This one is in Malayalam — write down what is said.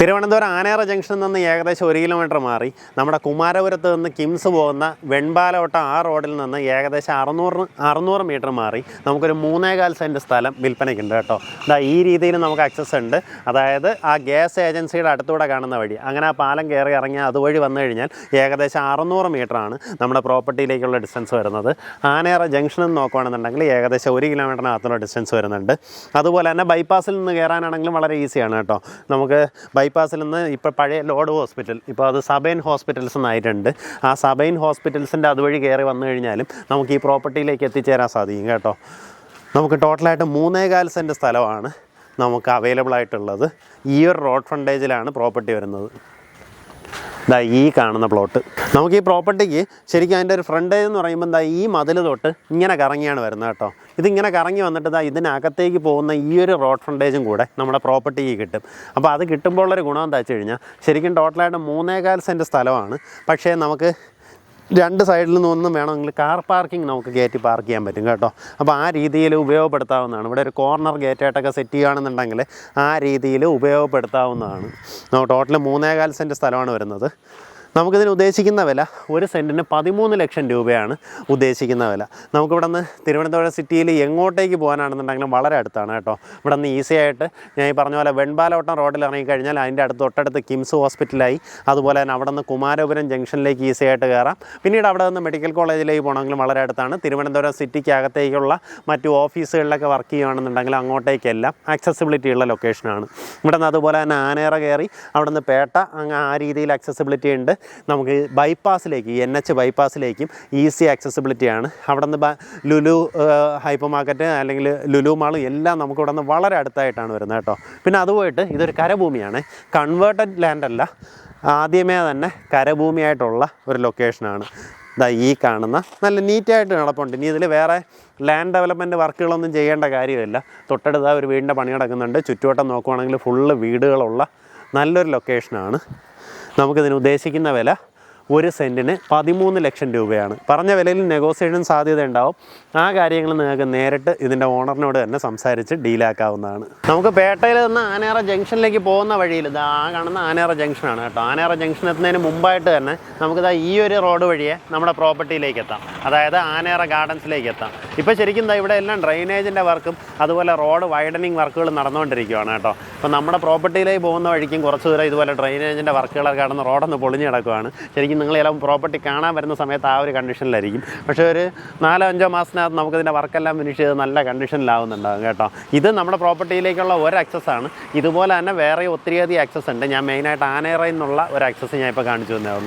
തിരുവനന്തപുരം ആനേറ ജംഗ്ഷനിൽ നിന്ന് ഏകദേശം ഒരു കിലോമീറ്റർ മാറി. നമ്മുടെ കുമാരപുരത്ത് നിന്ന് കിംസ് പോകുന്ന വെൺപാലോട്ടം ആ റോഡിൽ നിന്ന് ഏകദേശം അറുന്നൂറ് അറുന്നൂറ് മീറ്റർ മാറി. നമുക്കൊരു മൂന്നേകാൽ സെന്റ് സ്ഥലം വിൽപ്പനയ്ക്കുണ്ട് കേട്ടോ. അതാ ഈ രീതിയിൽ നമുക്ക് അക്സസ് ഉണ്ട്. അതായത് ആ ഗ്യാസ് ഏജൻസിയുടെ അടുത്തൂടെ കാണുന്ന വഴി. അങ്ങനെ ആ പാലം കയറി ഇറങ്ങി അതുവഴി വന്നു കഴിഞ്ഞാൽ ഏകദേശം അറുന്നൂറ് മീറ്ററാണ് നമ്മുടെ പ്രോപ്പർട്ടിയിലേക്കുള്ള ഡിസ്റ്റൻസ് വരുന്നത്. ആനേറ ജംഗ്ഷനിൽ നിന്ന് നോക്കുകയാണെന്നുണ്ടെങ്കിൽ ഏകദേശം ഒരു കിലോമീറ്ററിനകത്തുള്ള ഡിസ്റ്റൻസ് വരുന്നുണ്ട്. അതുപോലെ തന്നെ ബൈപ്പാസിൽ നിന്ന് കയറാനാണെങ്കിലും വളരെ ഈസിയാണ് കേട്ടോ. നമുക്ക് ബൈപ്പാസിൽ നിന്ന് ഇപ്പോൾ പഴയ ലോഡ് ഹോസ്പിറ്റൽ ഇപ്പോൾ അത് സബൈൻ ഹോസ്പിറ്റൽസ് എന്നായിട്ടുണ്ട്. ആ സബൈൻ ഹോസ്പിറ്റൽസിന്റെ അതുവഴി കയറി വന്നു കഴിഞ്ഞാലും നമുക്ക് ഈ പ്രോപ്പർട്ടിയിലേക്ക് എത്തിച്ചേരാൻ സാധിക്കും കേട്ടോ. നമുക്ക് ടോട്ടലായിട്ട് മൂന്നേകാൽ സെന്റ് സ്ഥലമാണ് നമുക്ക് അവൈലബിൾ ആയിട്ടുള്ളത്. ഈ ഒരു റോഡ് ഫ്രണ്ടേജിലാണ് പ്രോപ്പർട്ടി വരുന്നത്. ദാ ഈ കാണുന്ന പ്ലോട്ട് നമുക്ക് ഈ പ്രോപ്പർട്ടിക്ക് ശരിക്കും അതിന്റെ ഒരു ഫ്രണ്ടേജ് എന്ന് പറയുമ്പോൾ എന്താ ഈ മതിൽ തൊട്ട് ഇങ്ങനെ കറങ്ങിയാണ് വരുന്നത് കേട്ടോ. ഇതിങ്ങനെ കറങ്ങി വന്നിട്ട് ദാ ഇതിനകത്തേക്ക് പോകുന്ന ഈ ഒരു റോഡ് ഫ്രണ്ടേജും കൂടെ നമ്മുടെ പ്രോപ്പർട്ടിക്ക് കിട്ടും. അപ്പോൾ അത് കിട്ടുമ്പോൾ ഉള്ളൊരു ഗുണം എന്താ വെച്ച് കഴിഞ്ഞാൽ ശരിക്കും ടോട്ടലായിട്ട് മൂന്നേകാൽ സെന്റ് സ്ഥലമാണ്. പക്ഷേ നമുക്ക് രണ്ട് സൈഡിൽ നിന്നൊന്നും വേണമെങ്കിൽ കാർ പാർക്കിംഗ് നമുക്ക് കയറ്റി പാർക്ക് ചെയ്യാൻ പറ്റും കേട്ടോ. അപ്പോൾ ആ രീതിയിൽ ഉപയോഗപ്പെടുത്താവുന്നതാണ്. ഇവിടെ ഒരു കോർണർ ഗേറ്റായിട്ടൊക്കെ സെറ്റ് ചെയ്യുകയാണെന്നുണ്ടെങ്കിൽ ആ രീതിയിൽ ഉപയോഗപ്പെടുത്താവുന്നതാണ്. ടോട്ടൽ മൂന്നേകാൽ സെന്റ് സ്ഥലമാണ് വരുന്നത്. നമുക്കിതിന് ഉദ്ദേശിക്കുന്ന വില ഒരു സെന്റിന് പതിമൂന്ന് ലക്ഷം രൂപയാണ് ഉദ്ദേശിക്കുന്ന വില. നമുക്കിവിടെ നിന്ന് തിരുവനന്തപുരം സിറ്റിയിൽ എങ്ങോട്ടേക്ക് പോകാനാണെന്നുണ്ടെങ്കിലും വളരെ അടുത്താണ് കേട്ടോ. ഇവിടെ നിന്ന് ഈസി ആയിട്ട് ഞാൻ ഈ പറഞ്ഞ പോലെ വെൺപാലോട്ടം റോഡിൽ ഇറങ്ങിക്കഴിഞ്ഞാൽ അതിന്റെ അടുത്ത് തൊട്ടടുത്ത് കിംസ് ഹോസ്പിറ്റലായി. അതുപോലെ തന്നെ അവിടെ നിന്ന് കുമാരപുരം ജംഗ്ഷനിലേക്ക് ഈസി ആയിട്ട് കയറാം. പിന്നീട് അവിടെ നിന്ന് മെഡിക്കൽ കോളേജിലേക്ക് പോകണമെങ്കിലും വളരെ അടുത്താണ്. തിരുവനന്തപുരം സിറ്റിക്കകത്തേക്കുള്ള മറ്റു ഓഫീസുകളിലൊക്കെ വർക്ക് ചെയ്യുകയാണെന്നുണ്ടെങ്കിൽ അങ്ങോട്ടേക്കെല്ലാം ആക്സസിബിലിറ്റി ഉള്ള ലൊക്കേഷനാണ് ഇവിടെ നിന്ന് അതുപോലെ തന്നെ ആനേറ കയറി അവിടെ നിന്ന് പേട്ട അങ്ങ് ആ രീതിയിൽ ആക്സസിബിലിറ്റി ഉണ്ട്. നമുക്ക് ബൈപ്പാസിലേക്ക് എൻ എച്ച് ബൈപ്പാസിലേക്കും ഈസി ആക്സസിബിലിറ്റിയാണ് അവിടെ നിന്ന് ലുലു ഹൈപ്പർ മാർക്കറ്റ് അല്ലെങ്കിൽ ലുലു മാളും എല്ലാം നമുക്ക് ഇവിടെ നിന്ന് വളരെ അടുത്തായിട്ടാണ് വരുന്നത് കേട്ടോ. പിന്നെ അതുപോയിട്ട് ഇതൊരു കരഭൂമിയാണ്. കൺവേർട്ടഡ് ലാൻഡ് അല്ല. ആദ്യമേ തന്നെ കരഭൂമിയായിട്ടുള്ള ഒരു ലൊക്കേഷനാണ് ഇതാ ഈ കാണുന്ന നല്ല നീറ്റായിട്ട് നടപ്പുണ്ട്. ഇനി ഇതിൽ വേറെ ലാൻഡ് ഡെവലപ്മെന്റ് വർക്കുകളൊന്നും ചെയ്യേണ്ട കാര്യമില്ല. തൊട്ടടുത്ത ഒരു വീടിന്റെ പണി നടക്കുന്നുണ്ട്. ചുറ്റുവട്ടം നോക്കുവാണെങ്കിൽ ഫുള്ള് വീടുകളുള്ള നല്ലൊരു ലൊക്കേഷനാണ് നമുക്കിതിന് ഉദ്ദേശിക്കുന്ന വില ഒരു സെന്റിന് പതിമൂന്ന് ലക്ഷം രൂപയാണ്. പറഞ്ഞ വിലയിൽ നെഗോസിയേഷൻ സാധ്യത ഉണ്ടാവും. ആ കാര്യങ്ങൾ നിങ്ങൾക്ക് നേരിട്ട് ഇതിന്റെ ഓണറിനോട് തന്നെ സംസാരിച്ച് ഡീലാക്കാവുന്നതാണ് നമുക്ക് പേട്ടയിൽ നിന്ന് ആനേറ ജംഗ്ഷനിലേക്ക് പോകുന്ന വഴിയിൽ ഇത് ആ കാണുന്ന ആനേറ ജംഗ്ഷനാണ് കേട്ടോ. ആനേറ ജംഗ്ഷൻ എത്തുന്നതിന് മുമ്പായിട്ട് തന്നെ നമുക്കിതാ ഈ ഒരു റോഡ് വഴിയെ നമ്മുടെ പ്രോപ്പർട്ടിയിലേക്ക് എത്താം. അതായത് ആനേറ ഗാർഡൻസിലേക്ക് എത്താം. ഇപ്പോൾ ശരിക്കും എന്താ ഇവിടെ എല്ലാം ഡ്രെയിനേജിന്റെ വർക്കും അതുപോലെ റോഡ് വൈഡനിങ് വർക്കുകൾ നടന്നുകൊണ്ടിരിക്കുകയാണ് കേട്ടോ. അപ്പോൾ നമ്മുടെ പ്രോപ്പർട്ടിയിലേക്ക് പോകുന്ന വഴിക്കും കുറച്ച് ദൂരം ഇതുപോലെ ഡ്രെയിനേജിന്റെ വർക്കുകളൊക്കെ കടന്ന് റോഡൊന്ന് പൊളിഞ്ഞ് കിടക്കുകയാണ് ശരിക്കും നിങ്ങൾ ചിലപ്പോൾ പ്രോപ്പർട്ടി കാണാൻ വരുന്ന സമയത്ത് ആ ഒരു കണ്ടീഷനിലായിരിക്കും. പക്ഷേ ഒരു നാലോ അഞ്ചോ മാസത്തിനകത്ത് നമുക്കിതിന്റെ വർക്കെല്ലാം ഫിനിഷ് ചെയ്ത് നല്ല കണ്ടീഷനിലാവുന്നുണ്ടാകും കേട്ടോ. ഇത് നമ്മുടെ പ്രോപ്പർട്ടിയിലേക്കുള്ള ഒരു ആക്സസ് ആണ്. ഇതുപോലെ തന്നെ വേറെ ഒത്തിരിയധികം ആക്സസ് ഉണ്ട്. ഞാൻ മെയിനായിട്ട് ആനേറയിൽ നിന്നുള്ള ഒരു ആക്സസ് ഞാൻ ഇപ്പോൾ കാണിച്ചു തന്നേ ഉള്ളൂ.